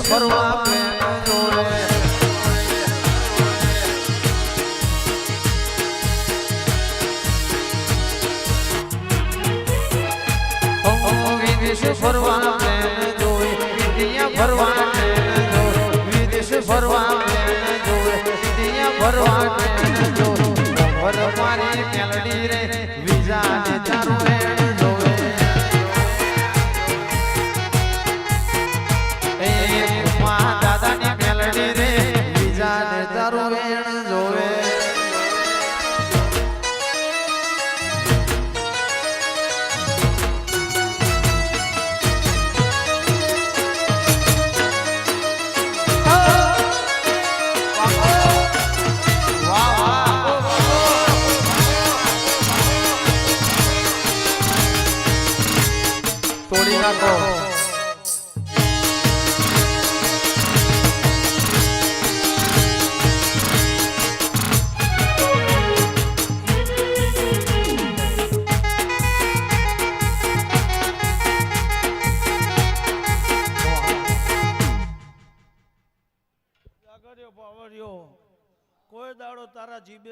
ફરવા જોડે ફરવા જોડે વિદ્યા ફરવા વિદેશ ફરવા પ્રેમ જોડે ફર મારી મેલડી રે, વિઝા ને તારું વેણ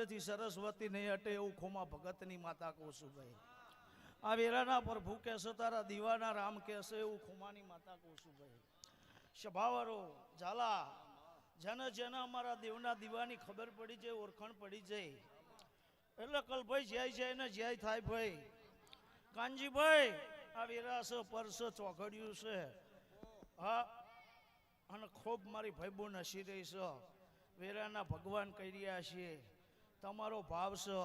તારા સરસ્વતી નહીં હટે એવું ખોમા ભગતની માતા કોસુભાઈ આ વેરાના પ્રભુ કહેશો, તારા દીવાના રામ કહેશો એવું ખુમાની માતા કોસુભાઈ ભાઈ. સભાવરો ઝાલા, જેને જેને અમારા દેવના દીવાની ખબર પડી જાય, ઓળખાણ પડી જાય. એટલે કલભાઈ જ્યાય જાય ને જ્યાય થાય ભાઈ. કાનજીભાઈ, આ વેરા છે, પરસ ચોઘડિયું છે. હા, અને ખૂબ મારી ભાઈબોન નસી રહી છે. વેરાના ભગવાન કહી રહ્યા છીએ તમારો ભાવ છે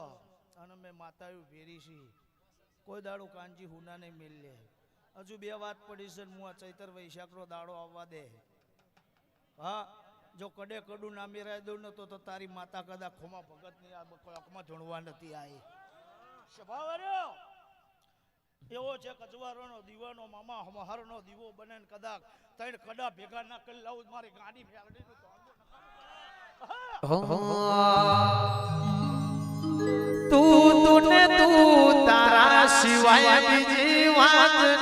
અને મેં માતાયું ભેરી છીએ. કોઈ દાડો કાનજી હુના નહીં લે હજુ બે વાત પડી છે હું આ ચૈતર વૈશાખનો દાડો આવવા દે. હા જો કડે કડું ના મેરાય દઉં ને તો તો તારી માતા કદા ખોમા ભગતની આ અકમાં જોણવા નથી આવી. સ્વભાવ એવો છે કચવારોનો દીવાનો મામા મહારનો દીવો બને ને કદાચ ત્રણ કડા ભેગા ના કરી લાવું મારી ગાડી ફેરડી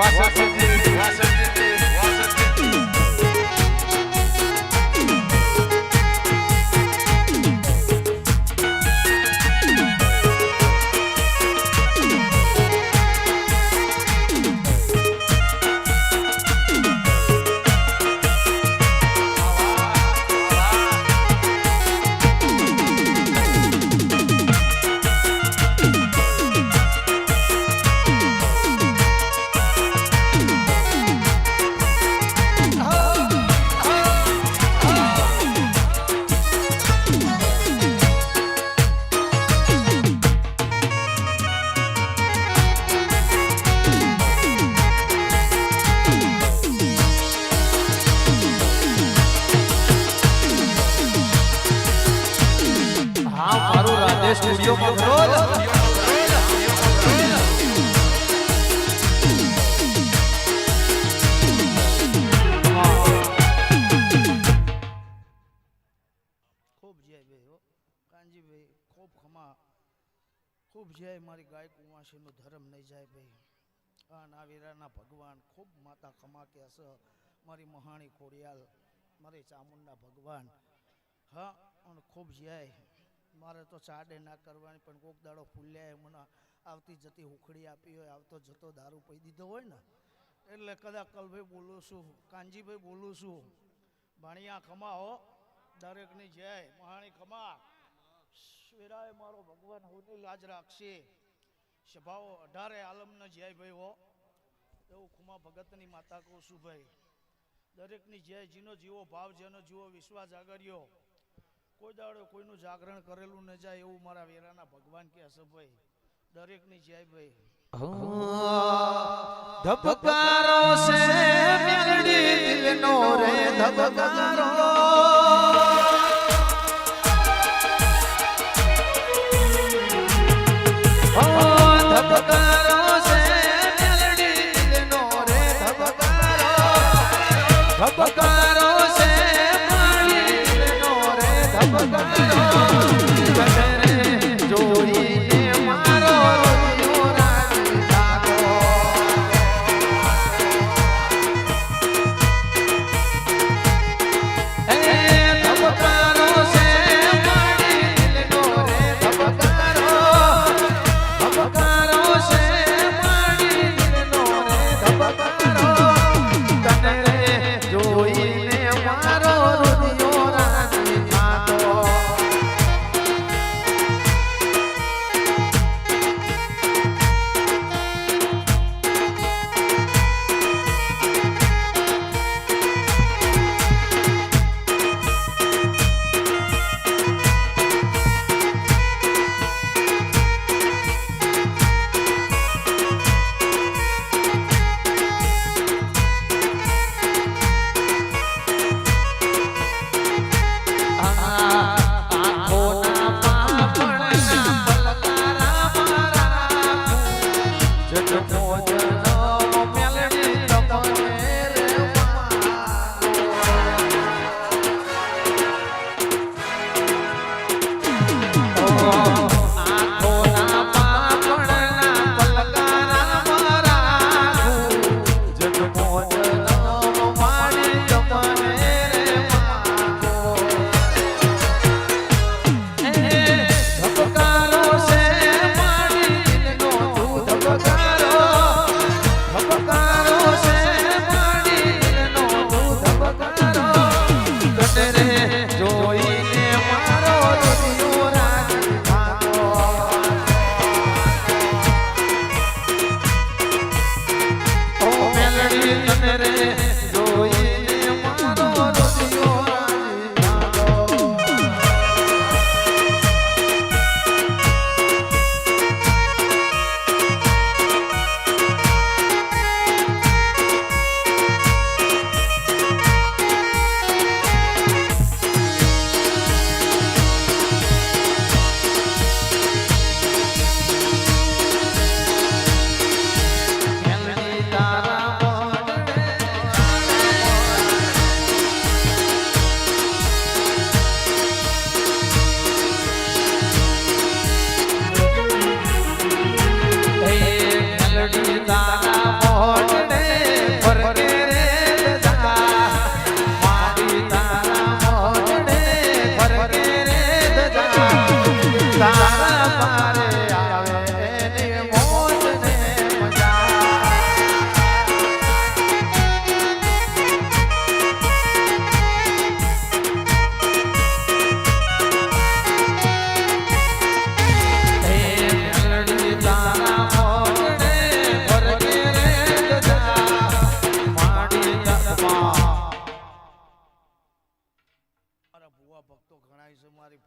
What's this. ખૂબ જય મારી ગાય કુંવાસીનો ધર્મ નહીં જાય ભાઈ આ નાવીરાના ભગવાન ખૂબ માતા ખમા કે હશે મારી મહાણી ખોડિયાલ મારી ચામુંડા ભગવાન હા અને ખૂબ જય મારે તો ચાડે ના કરવાની, પણ કોક દાડો ફૂલ્યા મને આવતી જતી હુખડી આપી હોય, આવતો જતો દારૂ પી દીધો હોય ને, એટલે કદાચ કલભાઈ બોલું છું, કાનજીભાઈ બોલું છું, ભાણિયા ખમા દરેકની જય, મહાણી ખમા શેરાએ મારો ભગવાન હોની લાજ રાખશે. સભાઓ અઢારે આલમનો જય ભાઈ હો એવું ખુમા ભગતની માતા કહું છું ભાઈ, દરેકની જય જીનો જીવો, ભાવ જેનો જીવો, વિશ્વાસ જાગર્યો. કોઈ દાડો કોઈનું જાગરણ કરેલું ન જાય એવું મારા વેરાના ભગવાન કે હશે ભાઈ. દરેકની જય ભાઈ. ધબકારો છે ધબકારો. ધબકારો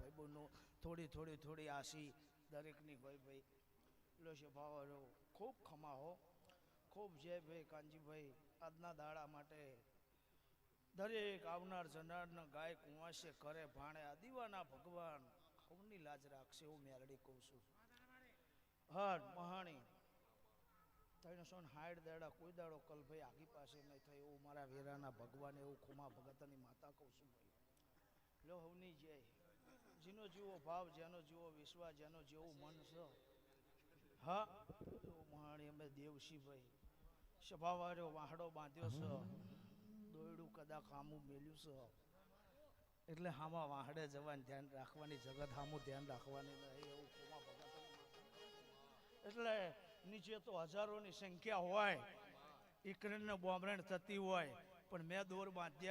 છે મારી થોડી થોડી થોડી આશી દરેકની ભાઈ ભાઈ. લો છે ભાવ ખૂબ ખમા હો. ખૂબ જય ભાઈ કાનજીભાઈ. આજના દાડા માટે દરેક આવનાર જનારના ગાય કુંવાશે કરે ભાણે. આ દીવાના ભગવાન સૌની લાજ રાખશે એવું મેરડી કહું છું. હર મહાણી. ત્રણસો ને હાઠ દાડા, કોઈ દાડો કલભાઈ આગી પાસે નહીં થાય એવું મારા વેરાના ભગવાન એવું ખુમા ભગતની માતા કહું છું ભાઈ. લો હવની જય. જેનો જેવો ભાવ, જેનો જેવો વિશ્વાસ, જેનો જેવું મન છે. હા? એવું અમે દેવશીભાઈ. સભાવાળો વાહડો બાંધ્યો છે. દોયડું કદાચ આમું મેલ્યું છે. એટલે હામાં વાહડે જવાનું ધ્યાન રાખવાની, જગત હામું ધ્યાન રાખવાની નહીં, એવું એટલે નીચે તો હજારોની સંખ્યા હોય. ઈકરણ બોમરણ થતી હોય. પણ મેં દોર બાંધ્યા